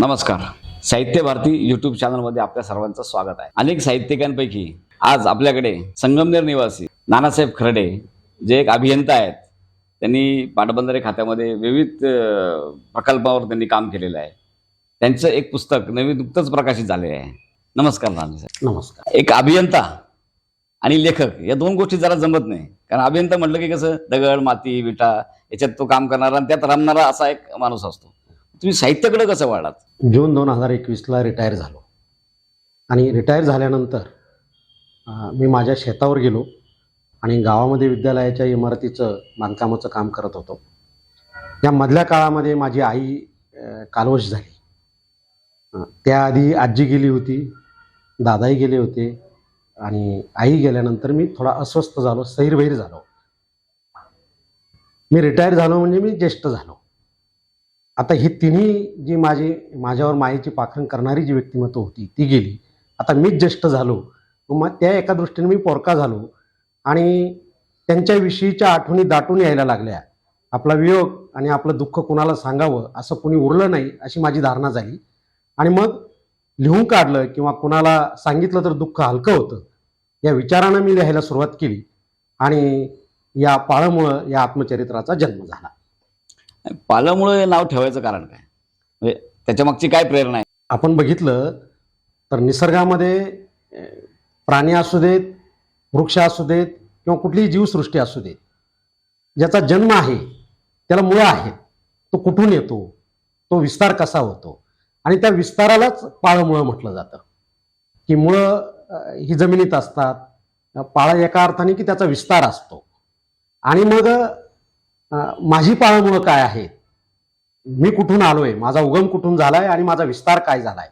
नमस्कार. साहित्य भारती युट्यूब चॅनलमध्ये आपल्या सर्वांचं स्वागत आहे. अनेक साहित्यिकांपैकी आज आपल्याकडे संगमनेर निवासी नानासाहेब खर्डे जे एक अभियंता आहेत त्यांनी पाटबंधारे खात्यामध्ये विविध प्रकल्पावर त्यांनी काम केलेलं आहे. त्यांचं एक पुस्तक नवीन नुकतंच प्रकाशित झाले आहे. नमस्कार नानासाहेब. नमस्कार. एक अभियंता आणि लेखक या दोन गोष्टी जरा जमत नाही. कारण अभियंता म्हटलं की कसं दगड माती विटा याच्यात तो काम करणारा आणि त्यात रमणारा असा एक माणूस असतो. तुम्ही साहित्याकडे कसं वाढलात जून दोन हजार एकवीसला रिटायर झालो. आणि रिटायर झाल्यानंतर मी माझ्या शेतावर गेलो आणि गावामध्ये विद्यालयाच्या इमारतीचं बांधकामाचं काम करत होतो. या मधल्या काळामध्ये माझी आई कालवश झाली. त्याआधी आजी गेली होती दादाही गेले होते आणि आई गेल्यानंतर मी थोडा अस्वस्थ झालो सैरभैर झालो. मी रिटायर झालो म्हणजे मी ज्येष्ठ झालो. आता ही तिन्ही जी माझी माझ्यावर मायेची पाखरण करणारी जी व्यक्तिमत्व होती ती गेली. आता मीच ज्येष्ठ झालो मग त्या एका दृष्टीने मी पोरका झालो आणि त्यांच्याविषयीच्या आठवणी दाटून यायला लागल्या. आपला वियोग आणि आपलं दुःख कुणाला सांगावं असं कुणी उरलं नाही अशी माझी धारणा झाली. आणि मग लिहून काढलं किंवा कुणाला सांगितलं तर दुःख हलकं होतं या विचारानं मी लिहायला सुरुवात केली आणि या पाळमुळं या आत्मचरित्राचा जन्म झाला. पालामुळं हे नाव ठेवायचं कारण काय? म्हणजे त्याच्या मागची काय प्रेरणा आहे? आपण बघितलं तर निसर्गामध्ये प्राणी असू देत वृक्ष असू देत किंवा कुठलीही जीवसृष्टी असू देत ज्याचा जन्म आहे त्याला मुळं आहेत तो कुठून येतो तो विस्तार कसा होतो? आणि त्या विस्तारालाच पाळमुळं म्हटलं जातं. की मुळं ही जमिनीत असतात पाळा एका अर्थाने की त्याचा विस्तार असतो. आणि मग माझी पाळमुळं काय आहेत मी कुठून आलोय? माझा उगम कुठून झालाय आणि माझा विस्तार काय झालाय?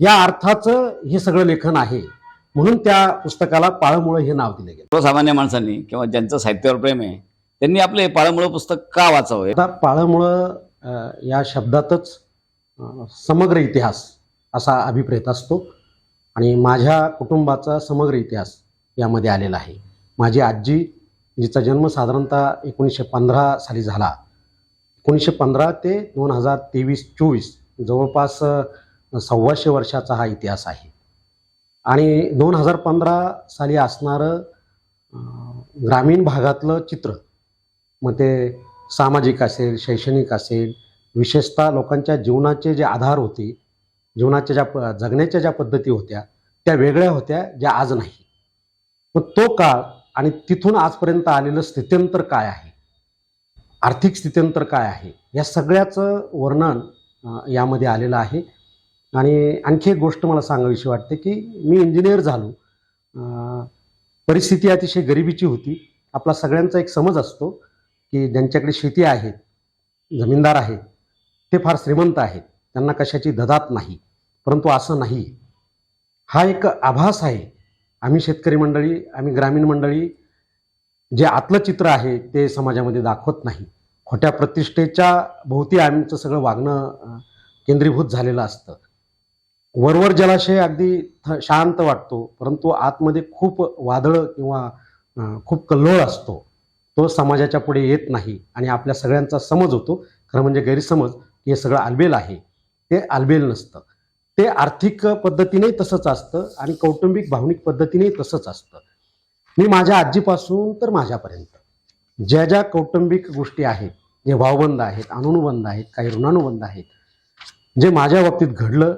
या अर्थाचं हे सगळं लेखन आहे. म्हणून त्या पुस्तकाला पाळमुळं हे नाव दिले गेलं. सर्वसामान्य माणसांनी किंवा ज्यांचं साहित्यावर प्रेम आहे त्यांनी आपले पाळमुळं पुस्तक का वाचावं? आता पाळमुळं या शब्दातच समग्र इतिहास असा अभिप्रेत असतो. आणि माझ्या कुटुंबाचा समग्र इतिहास यामध्ये आलेला आहे. माझी आजी जिचा जन्म साधारणतः एकोणीसशे पंधरा साली झाला. एकोणीसशे पंधरा ते दोन हजार तेवीस चोवीस जवळपास सव्वाशे वर्षाचा हा इतिहास आहे. आणि दोन हजार पंधरा साली असणारं ग्रामीण भागातलं चित्र मग ते सामाजिक असेल शैक्षणिक असेल विशेषतः लोकांच्या जीवनाचे जे आधार होते जीवनाच्या ज्या प- जगण्याच्या ज्या पद्धती होत्या त्या वेगळ्या होत्या ज्या आज नाही. मग तो काळ आणि तिथून आजपर्यंत आलेलं स्थित्यंतर काय आहे? आर्थिक स्थित्यंतर काय आहे? या सगळ्याचं वर्णन यामध्ये आलेलं आहे. आणि आणखी एक गोष्ट मला सांगावीशी वाटते की मी इंजिनियर झालो. परिस्थिती अतिशय गरिबीची होती. आपला सगळ्यांचा एक समज असतो की ज्यांच्याकडे शेती आहे जमीनदार आहेत ते फार श्रीमंत आहेत. त्यांना कशाची ददात नाही. परंतु असं नाही. हा एक आभास आहे आम्ही शेतकरी मंडळी आम्ही ग्रामीण मंडळी जे आतलं चित्र आहे ते समाजामध्ये दाखवत नाही. खोट्या प्रतिष्ठेच्या भोवती आमचं सगळं वागणं केंद्रीभूत झालेलं असतं. वरवर जलाशय अगदी थ- शांत वाटतो परंतु आतमध्ये खूप वादळ किंवा खूप कल्लोळ असतो. तो समाजाच्या पुढे येत नाही आणि आपल्या सगळ्यांचा समज होतो. खरं म्हणजे गैरसमज की हे सगळं आलबेल आहे. ते आलबेल नसतं. ते आर्थिक पद्धतीने तसंच असतं आणि कौटुंबिक भावनिक पद्धतीने तसंच असतं. मी माझ्या आजीपासून तर माझ्यापर्यंत. ज्या ज्या कौटुंबिक गोष्टी आहेत जे भावबंध आहेत अनुनुबंध आहेत काही ऋणानुबंध आहेत जे माझ्या बाबतीत घडलं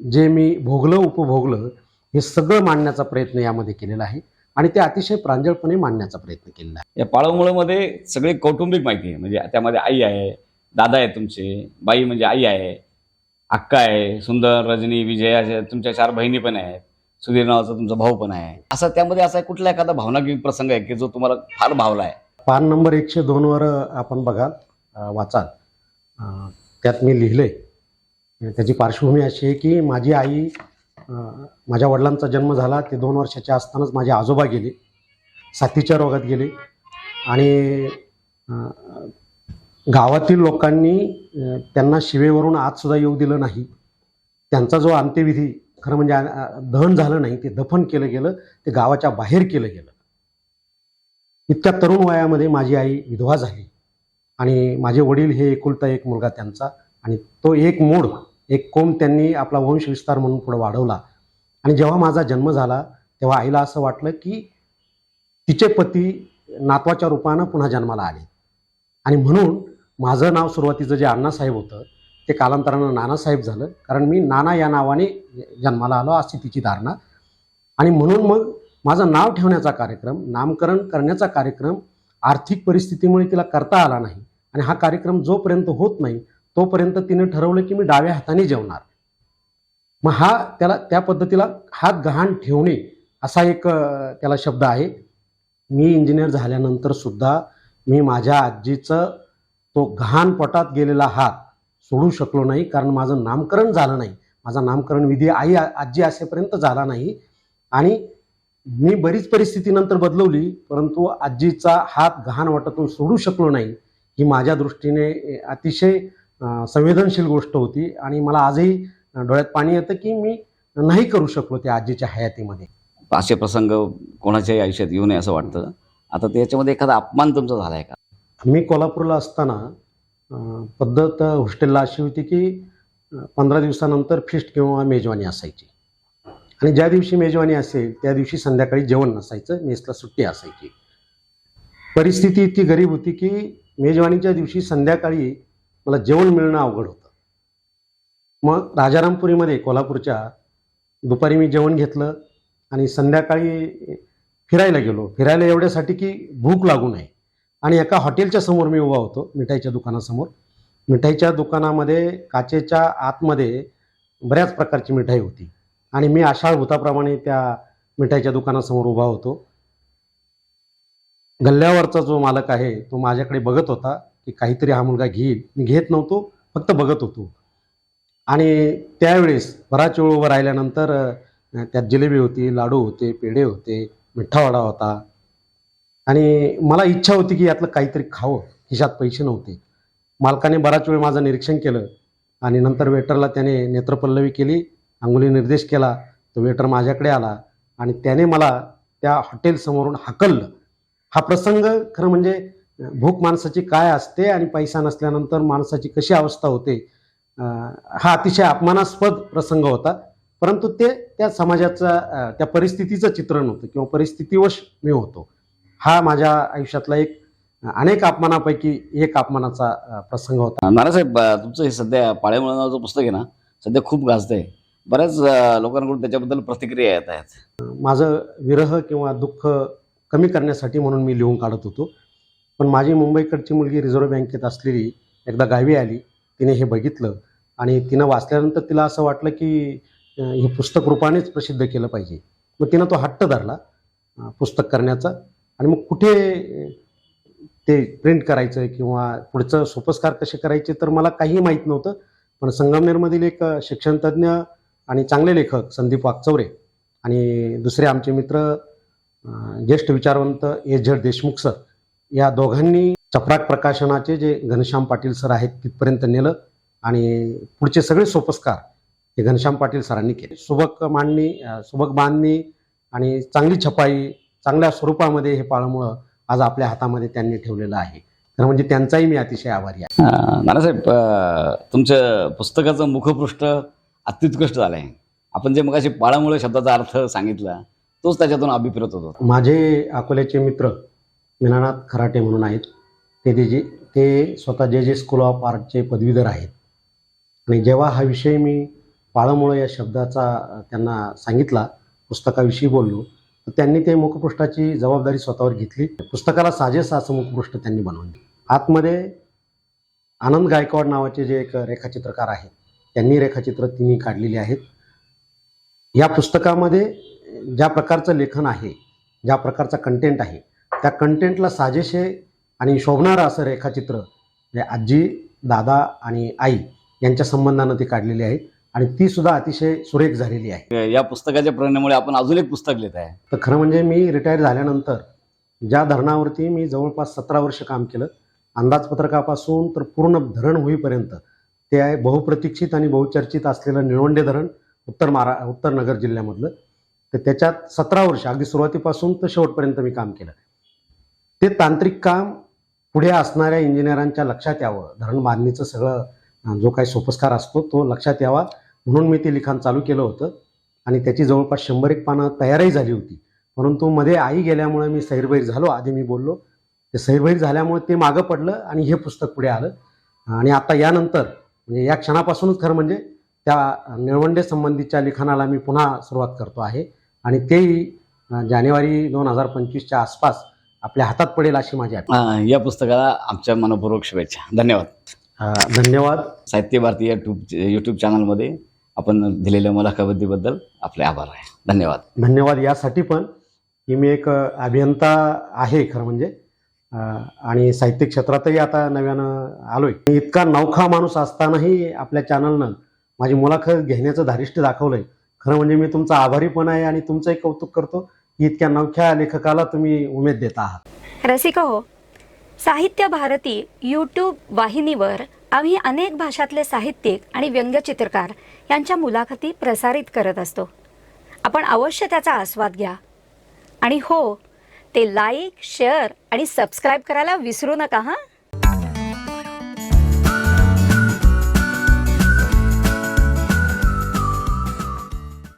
जे मी भोगलं उपभोगलं हे सगळं मांडण्याचा प्रयत्न यामध्ये केलेला आहे आणि ते अतिशय प्रांजळपणे मांडण्याचा प्रयत्न केलेला आहे. या पाळमुळंमध्ये सगळे कौटुंबिक माहिती आहे. म्हणजे त्यामध्ये आई आहे दादा आहे तुमचे बाई म्हणजे आई आहे अक्का आहे सुंदर रजनी विजय अशा तुमच्या चार बहिणी पण आहेत. सुधीर नावाचा तुमचा भाऊ पण आहे. असा त्यामध्ये असा कुठला एखादा भावनात्मक प्रसंग आहे की जो तुम्हाला फार भावला आहे? पान नंबर एकशे दोनवर आपण बघाल वाचाल. त्यात मी लिहिले त्याची पार्श्वभूमी अशी आहे की माझी आई माझ्या वडिलांचा जन्म झाला. ते दोन वर्षाचे असतानाच माझे आजोबा गेले. साथीच्या रोगात गेले. आणि गावातील लोकांनी त्यांना शिवेवरून आज सुद्धा येऊ दिलं नाही. त्यांचा जो अंत्यविधी खरं म्हणजे दहन झालं नाही ते दफन केलं गेलं ते गावाच्या बाहेर केलं गेलं. इतक्या तरुण वयामध्ये माझी आई विधवा झाली. आणि माझे वडील हे एकुलता एक मुलगा त्यांचा आणि तो एक मूड एक कोंब त्यांनी आपला वंश विस्तार म्हणून पुढे वाढवला. आणि जेव्हा माझा जन्म झाला तेव्हा आईला असं वाटलं की तिचे पती नातवाच्या रूपानं पुन्हा जन्माला आले. आणि म्हणून माझं नाव सुरुवातीचं जे अण्णासाहेब होतं ते कालांतरानं नानासाहेब झालं. कारण मी नाना या नावाने जन्माला आलो अशी तिची धारणा. आणि म्हणून मग माझं नाव ठेवण्याचा कार्यक्रम नामकरण करण्याचा कार्यक्रम आर्थिक परिस्थितीमुळे तिला करता आला नाही. आणि हा कार्यक्रम जोपर्यंत होत नाही तोपर्यंत तिने ठरवलं की मी डाव्या हाताने जेवणार. मग हा त्याला त्या पद्धतीला हात गहाण ठेवणे असा एक त्याला शब्द आहे. मी इंजिनियर झाल्यानंतर सुद्धा मी माझ्या आजीचं तो घाण पोटात गेलेला हात सोडू शकलो नाही कारण माझं नामकरण झालं नाही. माझा नामकरण विधी आई आजी असेपर्यंत झाला नाही. आणि मी बरीच परिस्थितीनंतर बदलवली परंतु आजीचा हात घाण वाटातून सोडू शकलो नाही ही माझ्या दृष्टीने अतिशय संवेदनशील गोष्ट होती. आणि मला आजही डोळ्यात पाणी येतं की मी नाही करू शकलो त्या आजीच्या हयातीमध्ये. असे प्रसंग कोणाच्याही आयुष्यात येऊ नये असं वाटतं. आता त्याच्यामध्ये एखादा अपमान तुमचा झाला आहे का? मी कोल्हापूरला असताना पद्धत हॉस्टेलला अशी होती की पंधरा दिवसानंतर फिस्ट किंवा मेजवानी असायची. आणि ज्या दिवशी मेजवानी असेल त्या दिवशी संध्याकाळी जेवण नसायचं मेसला सुट्टी असायची. परिस्थिती इतकी गरीब होती की मेजवानीच्या दिवशी संध्याकाळी मला जेवण मिळणं अवघड होतं. मग राजारामपुरीमध्ये कोल्हापूरच्या दुपारी मी जेवण घेतलं आणि संध्याकाळी फिरायला गेलो. फिरायला एवढ्यासाठी की भूक लागू नये. आणि एका हॉटेलच्या समोर मी उभा होतो मिठाईच्या दुकानासमोर. मिठाईच्या दुकानामध्ये काचेच्या आतमध्ये बऱ्याच प्रकारची मिठाई होती. आणि मी आषाढ भूताप्रमाणे त्या मिठाईच्या दुकानासमोर उभा होतो. गल्ल्यावरचा जो मालक आहे तो माझ्याकडे बघत होता की काहीतरी हा मुलगा घेईल. मी घेत नव्हतो फक्त बघत होतो. आणि त्यावेळेस बराच वेळ उभं राहिल्यानंतर त्यात जिलेबी होती लाडू होते पेढे होते मिठावडा होता आणि मला इच्छा होती की यातलं काहीतरी खावं खिशात पैसे नव्हते. मालकाने बराच वेळ माझं निरीक्षण केलं आणि नंतर वेटरला त्याने नेत्रपल्लवी केली अंगुली निर्देश केला तो वेटर माझ्याकडे आला आणि त्याने मला त्या हॉटेलसमोरून हाकललं. हा प्रसंग खरं म्हणजे भूक माणसाची काय असते आणि पैसा नसल्यानंतर माणसाची कशी अवस्था होते हा अतिशय अपमानास्पद प्रसंग होता. परंतु ते त्या समाजाचा त्या परिस्थितीचं चित्रण होतं किंवा परिस्थितीवश मी होतो. हा माझ्या आयुष्यातला एक अनेक अपमानापैकी एक अपमानाचा प्रसंग होता. नानासाहेब अ, तुमचं हे सध्या पाळेमुळे नावाचं पुस्तक आहे ना सध्या खूप गाजतंय. बऱ्याच लोकांकडून त्याच्याबद्दल प्रतिक्रिया येत आहेत. माझं विरह किंवा दुःख कमी करण्यासाठी म्हणून मी लिहून काढत होतो. पण माझी मुंबईकडची मुलगी रिझर्व्ह बँकेत असलेली एकदा गावी आली तिने हे बघितलं आणि तिनं वाचल्यानंतर तिला असं वाटलं की हे पुस्तक रूपानेच प्रसिद्ध केलं पाहिजे. मग तिनं तो हट्ट धरला पुस्तक करण्याचा. आणि मग कुठे ते प्रिंट करायचं किंवा पुढचं सोपस्कार कसे करायचे तर मला काहीही माहीत नव्हतं. पण संगमनेरमधील एक शिक्षणतज्ञ शिक्षणतज्ज्ञ आणि चांगले लेखक संदीप वागचौरे आणि दुसरे आमचे मित्र ज्येष्ठ विचारवंत एस झड देशमुख सर या दोघांनी चपराक प्रकाशनाचे जे घनश्याम पाटील सर आहेत तिथपर्यंत नेलं आणि पुढचे सगळे सोपस्कार हे घनश्याम पाटील सरांनी केले. सुबक मांडणी सुबक बांधणी आणि चांगली छपाई चांगल्या स्वरूपामध्ये हे पाळमुळं आज आपल्या हातामध्ये त्यांनी ठेवलेलं आहे. तर म्हणजे त्यांचाही मी अतिशय आभारी आहे. नानासाहेब अ, तुमच्या पुस्तकाचं मुखपृष्ठ अत्युत्कृष्ट झालं आहे आपण जे मगाशी पाळामुळे शब्दाचा अर्थ सांगितला तोच त्याच्यातून अभिप्रेत होतो. माझे अकोल्याचे मित्र मीनानाथ खराटे म्हणून आहेत. ते जे जे ते स्वतः जे जे स्कूल ऑफ आर्टचे पदवीधर आहेत. आणि जेव्हा हा विषय मी पाळमुळं या शब्दाचा त्यांना सांगितला पुस्तकाविषयी बोललो तर त्यांनी ते मुखपृष्ठाची जबाबदारी स्वतःवर घेतली. पुस्तकाला साजेस असं मुखपृष्ठ त्यांनी बनवले. आतमध्ये आनंद गायकवाड नावाचे जे एक रेखाचित्रकार आहेत त्यांनी रेखाचित्र तिन्ही काढलेली आहेत. या पुस्तकामध्ये ज्या प्रकारचं लेखन आहे ज्या प्रकारचा कंटेंट आहे त्या कंटेंटला साजेसे आणि शोभणारं असं रेखाचित्र म्हणजे आजी दादा आणि आई यांच्या संबंधानं ती काढलेली आहेत. आणि ती सुद्धा अतिशय सुरेख झालेली आहे. या पुस्तकाच्या प्रेरणेमुळे आपण अजून एक पुस्तक लिहित आहे. तर खरं म्हणजे मी रिटायर झाल्यानंतर ज्या धरणावरती मी जवळपास सतरा वर्ष काम केलं अंदाजपत्रकापासून तर पूर्ण धरण होईपर्यंत ते आहे बहुप्रतीक्षित आणि बहुचर्चित असलेलं निळवंडे धरण उत्तर महारा उत्तर नगर जिल्ह्यामधलं. तर त्याच्यात सतरा वर्ष अगदी सुरुवातीपासून तर शेवटपर्यंत मी काम केलं. ते तांत्रिक काम पुढे असणाऱ्या इंजिनियरांच्या लक्षात यावं धरण बांधणीचं सगळं जो काही सोपस्कार असतो तो लक्षात यावा. म्हणून मी ते लिखाण चालू केलं होतं. आणि त्याची जवळपास शंभर एक पानं तयारही झाली होती. परंतु मध्ये आई गेल्यामुळे मी सैरबैर झालो आधी मी बोललो. ते सैरबैर झाल्यामुळे ते मागं पडलं आणि हे पुस्तक पुढे आलं. आणि आता यानंतर म्हणजे या क्षणापासूनच खरं म्हणजे त्या निळवंडे संबंधीच्या लिखाणाला मी पुन्हा सुरुवात करतो आहे. आणि तेही जानेवारी दोन हजार पंचवीसच्या आसपास आपल्या हातात पडेल अशी माझी या पुस्तकाला आमच्या मनपूर्वक शुभेच्छा. धन्यवाद. धन्यवाद. साहित्य भारती या ट्यूब यूट्यूब चॅनलमध्ये आपण दिलेल्या मुलाखतीबद्दल आपले आभार आहे. धन्यवाद. धन्यवाद यासाठी पण की मी एक अभियंता आहे खरं म्हणजे. आणि साहित्य क्षेत्रातही आता नव्यानं आलोय. इतका नौखा माणूस असतानाही आपल्या चॅनलनं माझी मुलाखत घेण्याचं धारिष्ट्य दाखवलंय. खरं म्हणजे मी तुमचा आभारी पण आहे आणि तुमचंही कौतुक करतो की इतक्या नवख्या लेखकाला तुम्ही उमेद देता आहात. रसिका हो. साहित्य भारती यूट्यूब वाहिनीवर आम्ही अनेक भाषातले साहित्यिक आणि व्यंगचित्रकार यांच्या मुलाखती प्रसारित करत असतो. आपण अवश्य त्याचा आस्वाद घ्या. आणि हो ते लाईक शेअर आणि सबस्क्राईब करायला विसरू नका हां?